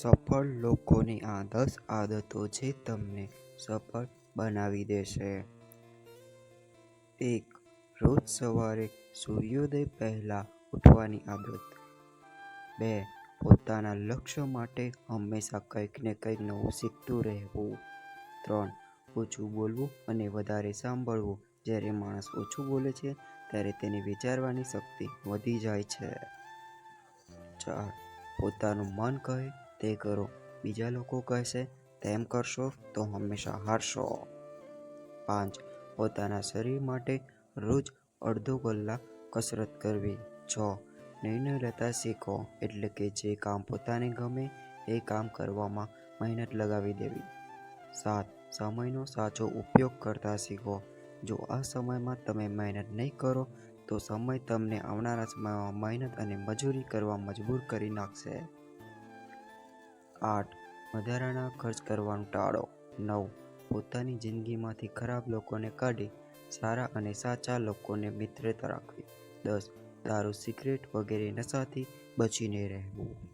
સફળ લોકોની આ દસ આદતો જે તમને સફળ બનાવી દેશે. એક, રોજ સવારે સૂર્યોદય પહેલાં ઉઠવાની આદત. બે, પોતાના લક્ષ્ય માટે હંમેશા કંઈક ને કંઈક નવું શીખતું રહેવું. ત્રણ, ઓછું બોલવું અને વધારે સાંભળવું. જ્યારે માણસ ઓછું બોલે છે, ત્યારે તેની વિચારવાની શક્તિ વધી જાય છે. ચાર, પોતાનું મન કહે તે કરો. બીજા લોકો કહેશે, તેમ કરશો તો હંમેશા હારશો. પાંચ, પોતાના શરીર માટે રોજ અડધો કલાક કસરત કરવી. છ, નિર્ણય લેતા શીખો, એટલે કે જે કામ પોતાને ગમે એ કામ કરવામાં મહેનત લગાવી દેવી. સાત, સમયનો સાચો ઉપયોગ કરતા શીખો. જો આ સમયમાં તમે મહેનત નહીં કરો, તો સમય તમને આવનારા સમયમાં મહેનત અને મજૂરી કરવા મજબૂર કરી નાખશે. આઠ. વધારાના ખર્ચ કરવાનું ટાળો. નવ. પોતાની જિંદગીમાંથી ખરાબ લોકોને કાઢી, સારા અને સાચા લોકોને મિત્રતા રાખવી. દસ. દારૂ, સિગરેટ વગેરે નશાથી બચીને રહેવું.